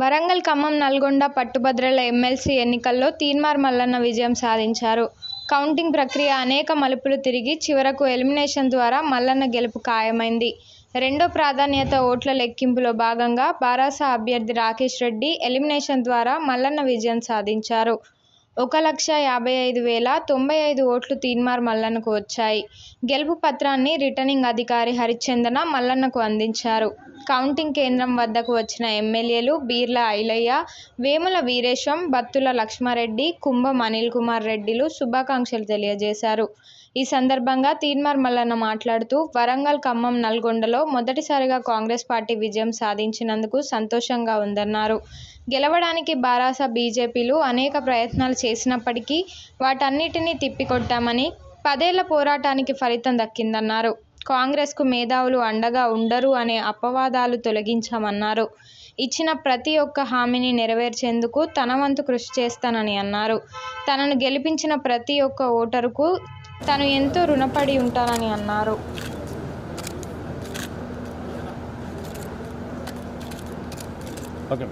వరంగల్ ఖమ్మం నల్గొండ పట్టుభద్రల ఎమ్మెల్సీ ఎన్నికల్లో తీన్మార్ మల్లన్న విజయం సాధించారు. కౌంటింగ్ ప్రక్రియ అనేక మలుపులు తిరిగి చివరకు ఎలిమినేషన్ ద్వారా మల్లన్న గెలుపు ఖాయమైంది. రెండో ప్రాధాన్యత ఓట్ల లెక్కింపులో భాగంగా బారాస అభ్యర్థి రాకేష్ రెడ్డి ఎలిమినేషన్ ద్వారా మల్లన్న విజయం సాధించారు. ఒక లక్ష యాభై ఐదు వేల తొంభై ఐదు ఓట్లు తీన్మార్ మల్లన్నకు వచ్చాయి. గెలుపు పత్రాన్ని రిటర్నింగ్ అధికారి హరిచందన మల్లన్నకు అందించారు. కౌంటింగ్ కేంద్రం వద్దకు వచ్చిన ఎమ్మెల్యేలు బీర్ల ఐలయ్య వేముల వీరేశం బత్తుల లక్ష్మారెడ్డి కుంభం అనిల్ కుమార్ రెడ్డిలు శుభాకాంక్షలు తెలియజేశారు. ఈ సందర్భంగా తీన్మార్ మల్లన్న మాట్లాడుతూ వరంగల్ ఖమ్మం నల్గొండలో మొదటిసారిగా కాంగ్రెస్ పార్టీ విజయం సాధించినందుకు సంతోషంగా ఉందన్నారు. గెలవడానికి బారాస బీజేపీలు అనేక ప్రయత్నాలు చేసినప్పటికీ వాటన్నిటినీ తిప్పికొట్టామని పదేళ్ళ పోరాటానికి ఫలితం దక్కిందన్నారు. కాంగ్రెస్కు మేధావులు అండగా ఉండరు అనే అపవాదాలు తొలగించామన్నారు. ఇచ్చిన ప్రతి ఒక్క హామీని నెరవేర్చేందుకు తన వంతు కృషి చేస్తానని అన్నారు. తనను గెలిపించిన ప్రతి ఒక్క ఓటరుకు తను ఎంతో రుణపడి ఉంటానని అన్నారు. ఓకే.